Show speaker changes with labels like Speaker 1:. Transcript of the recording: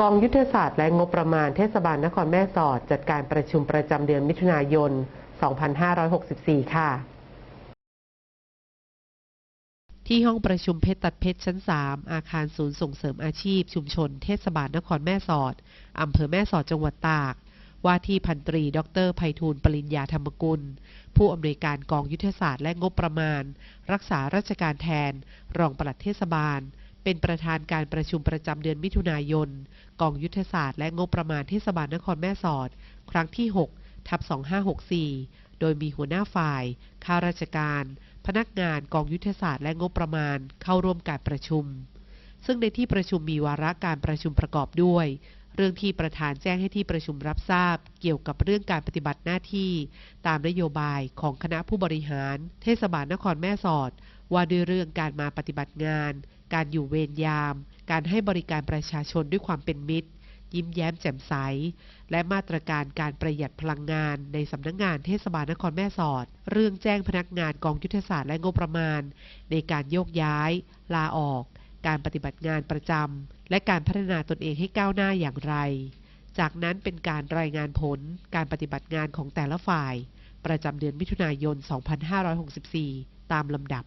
Speaker 1: กองยุทธศาสตร์และงบประมาณเทศบาลนครแม่สอด จัดการประชุมประจำเดือนมิถุนายน 2564 ค่ะ ที่ห้องประชุมเพชรตัดเพชรชั้น 3 อาคารศูนย์ส่งเสริมอาชีพ ชุมชนเทศบาลนครแม่สอดอำเภอแม่สอดจังหวัดตาก ว่าที่พันตรี ดรไพฑูรย์ปริญญาธรรมกุล ผู้อำนวยการกองยุทธศาสตร์และงบประมาณ รักษาราชการแทน รองปลัดเทศบาล เป็นประธานการประชุมประจำเดือนมิถุนายน กองยุทธศาสตร์และงบประมาณเทศบาลนครแม่สอด ครั้งที่ 6 ทับ 2564 โดยมีหัวหน้าฝ่าย ข้าราชการ พนักงานกองยุทธศาสตร์และงบประมาณเข้าร่วมการประชุม ซึ่งในที่ประชุมมีวาระการประชุมประกอบด้วย เรื่องที่ประธานแจ้งให้ที่ประชุมรับทราบ เกี่ยวกับเรื่องการปฏิบัติหน้าที่ ตามนโยบายของคณะผู้บริหาร เทศบาลนครแม่สอด ว่าด้วยเรื่องการมาปฏิบัติงาน การอยู่เวรยาม การให้บริการประชาชนด้วยความเป็นมิตร ยิ้มแย้มแจ่มใส และมาตรการการประหยัดพลังงานในสำนักงงานเทศบาลนครแม่สอด เรื่องแจ้งพนักงานกองยุทธศาสตร์และงบประมาณ ในการโยกย้าย ลาออก การปฏิบัติงานประจำและการพัฒนาตนเองให้ก้าวหน้าอย่างไร จากนั้นเป็นการรายงานผลการปฏิบัติงานของแต่ละฝ่าย ประจำเดือนมิถุนายน 2564 ตามลำดับ